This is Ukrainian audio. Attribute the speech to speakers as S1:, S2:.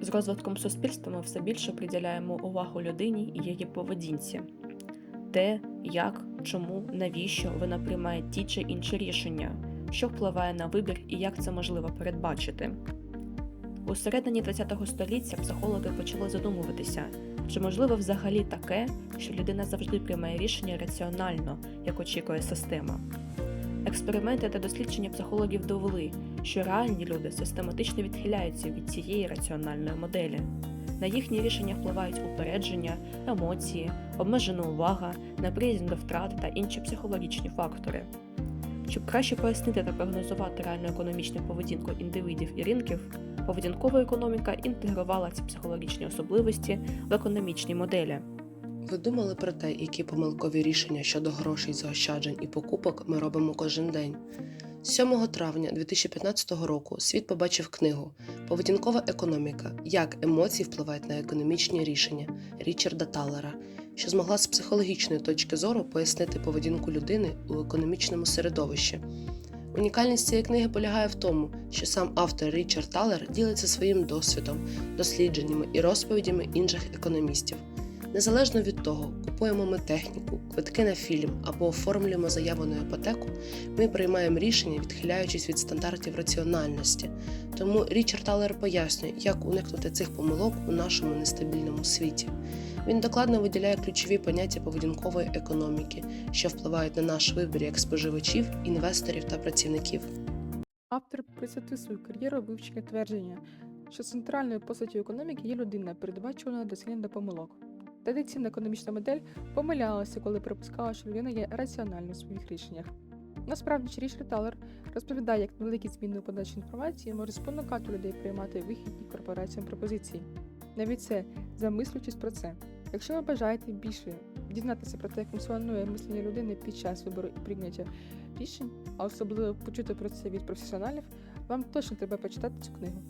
S1: З розвитком суспільства ми все більше приділяємо увагу людині і її поведінці. Де, як, чому, навіщо вона приймає ті чи інші рішення, що впливає на вибір і як це можливо передбачити. У середині ХХ століття психологи почали задумуватися, чи можливо взагалі таке, що людина завжди приймає рішення раціонально, як очікує система. Експерименти та дослідження психологів довели, що реальні люди систематично відхиляються від цієї раціональної моделі. На їхні рішення впливають упередження, емоції, обмежена увага, неприязнь до втрат та інші психологічні фактори. Щоб краще пояснити та прогнозувати реальну економічну поведінку індивидів і ринків, поведінкова економіка інтегрувала ці психологічні особливості в економічній моделі.
S2: Ви думали про те, які помилкові рішення щодо грошей, заощаджень і покупок ми робимо кожен день? 7 травня 2015 року світ побачив книгу Поведінкова економіка. Як емоції впливають на економічні рішення Річарда Таллера, що змогла з психологічної точки зору пояснити поведінку людини у економічному середовищі. Унікальність цієї книги полягає в тому, що сам автор Річард Таллер ділиться своїм досвідом, дослідженнями і розповідями інших економістів. Незалежно від того, купуємо ми техніку, квитки на фільм або оформлюємо заяву на іпотеку, ми приймаємо рішення, відхиляючись від стандартів раціональності. Тому Річард Талер пояснює, як уникнути цих помилок у нашому нестабільному світі. Він докладно виділяє ключові поняття поведінкової економіки, що впливають на наш вибір як споживачів, інвесторів та працівників.
S3: Автор присвятив свою кар'єру вивчення твердження, що центральною постаттю економіки є людина, передбачувана до помилок. Традиційна економічна модель помилялася, коли припускала, що людина є раціональною в своїх рішеннях. Насправді, Річард Талер розповідає, як невеликі зміни у подачі інформації можуть спонукати людей приймати вихідні корпораціям пропозиції. Навіть це замислюючись про це. Якщо ви бажаєте більше дізнатися про те, як функціонує мислення людини під час вибору і прийняття рішень, а особливо почути про це від професіоналів, вам точно треба почитати цю книгу.